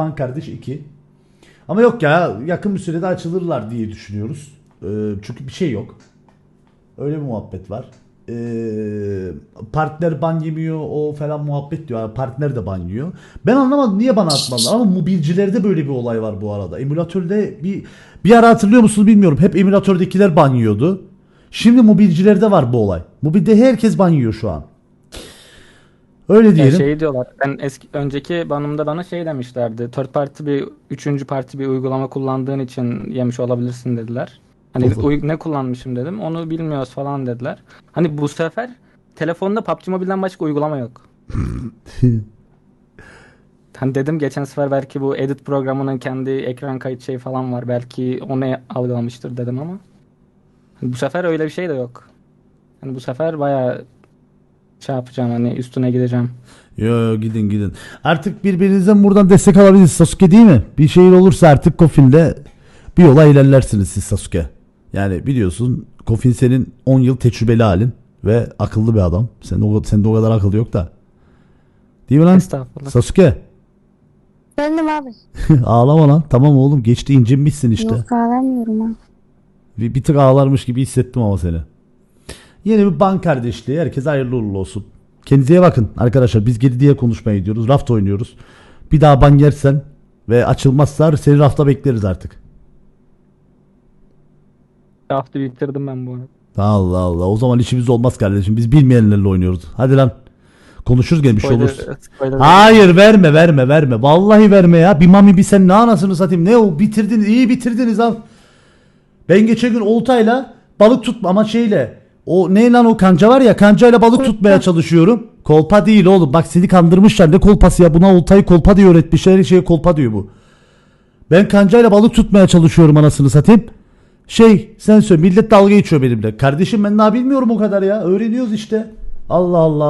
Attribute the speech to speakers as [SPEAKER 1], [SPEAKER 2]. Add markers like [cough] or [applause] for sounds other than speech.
[SPEAKER 1] Kan kardeş 2. Ama yok ya yakın bir sürede açılırlar diye düşünüyoruz. Ee, çünkü bir şey yok. Öyle bir muhabbet var. Ee, partner ban yemiyor o falan muhabbet diyor. Partner de ban yiyor. Ben anlamadım niye bana atmadılar ama mobilcilerde böyle bir olay var bu arada. Emülatörde bir bir ara hatırlıyor musunuz bilmiyorum. Hep emülatördekiler ban yiyordu. Şimdi mobilcilerde var bu olay. Mobilde herkes ban yiyor şu an. Öyle diyelim.
[SPEAKER 2] şey diyorlar. Ben eski önceki banımda bana şey demişlerdi. Third party bir üçüncü parti bir uygulama kullandığın için yemiş olabilirsin dediler. Hani uy- ne kullanmışım dedim. Onu bilmiyoruz falan dediler. Hani bu sefer telefonda PUBG Mobile'den başka uygulama yok. [laughs] Hani dedim geçen sefer belki bu edit programının kendi ekran kayıt şey falan var. Belki onu algılamıştır dedim ama. Hani bu sefer öyle bir şey de yok. Hani bu sefer bayağı şey yapacağım hani üstüne gideceğim.
[SPEAKER 1] Yo, yo gidin gidin. Artık birbirinizden buradan destek alabilirsiniz Sasuke değil mi? Bir şey olursa artık Kofin'de bir yola ilerlersiniz siz Sasuke. Yani biliyorsun Kofin senin 10 yıl tecrübeli halin ve akıllı bir adam. Senin o, sende o kadar akıl yok da. Değil mi lan?
[SPEAKER 2] Estağfurullah.
[SPEAKER 1] Sasuke.
[SPEAKER 3] Efendim abi. [laughs]
[SPEAKER 1] Ağlama lan. Tamam oğlum geçti incinmişsin işte.
[SPEAKER 3] Yok ağlamıyorum ha.
[SPEAKER 1] Bir, bir tık ağlarmış gibi hissettim ama seni. Yeni bir ban kardeşliği. Herkese hayırlı uğurlu olsun. Kendinize bakın arkadaşlar. Biz geri diye konuşmaya gidiyoruz. Raft oynuyoruz. Bir daha ban yersen ve açılmazsa seni rafta bekleriz artık.
[SPEAKER 2] Hafta bitirdim ben bu arada.
[SPEAKER 1] Allah Allah. O zaman işimiz olmaz kardeşim. Biz bilmeyenlerle oynuyoruz. Hadi lan. Konuşuruz gene bir şey
[SPEAKER 2] spoiler-
[SPEAKER 1] Hayır verme verme verme. Vallahi verme ya. Bir mami bir sen ne anasını satayım. Ne o bitirdiniz iyi bitirdiniz al. Ben geçen gün oltayla balık tutma ama şeyle o ne lan o kanca var ya kancayla balık tutmaya çalışıyorum. Kolpa değil oğlum bak seni kandırmışlar ne kolpası ya buna oltayı kolpa diye öğretmişler her şeye kolpa diyor bu. Ben kancayla balık tutmaya çalışıyorum anasını satayım. Şey sen söyle millet dalga geçiyor benimle. Kardeşim ben daha bilmiyorum o kadar ya öğreniyoruz işte. Allah Allah.